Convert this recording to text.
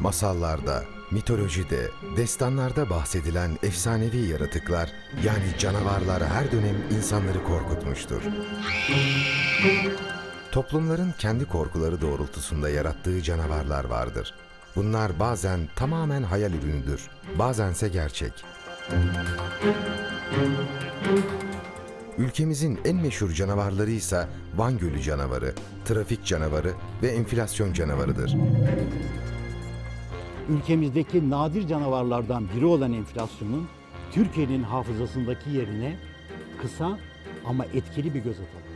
Masallarda, mitolojide, destanlarda bahsedilen efsanevi yaratıklar yani canavarlar her dönem insanları korkutmuştur. Toplumların kendi korkuları doğrultusunda yarattığı canavarlar vardır. Bunlar bazen tamamen hayal ürünüdür, bazense gerçek. Ülkemizin en meşhur canavarları ise Van Gölü canavarı, trafik canavarı ve enflasyon canavarıdır. ülkemizdeki nadir canavarlardan biri olan enflasyonun Türkiye'nin hafızasındaki yerine kısa ama etkili bir göz atalım.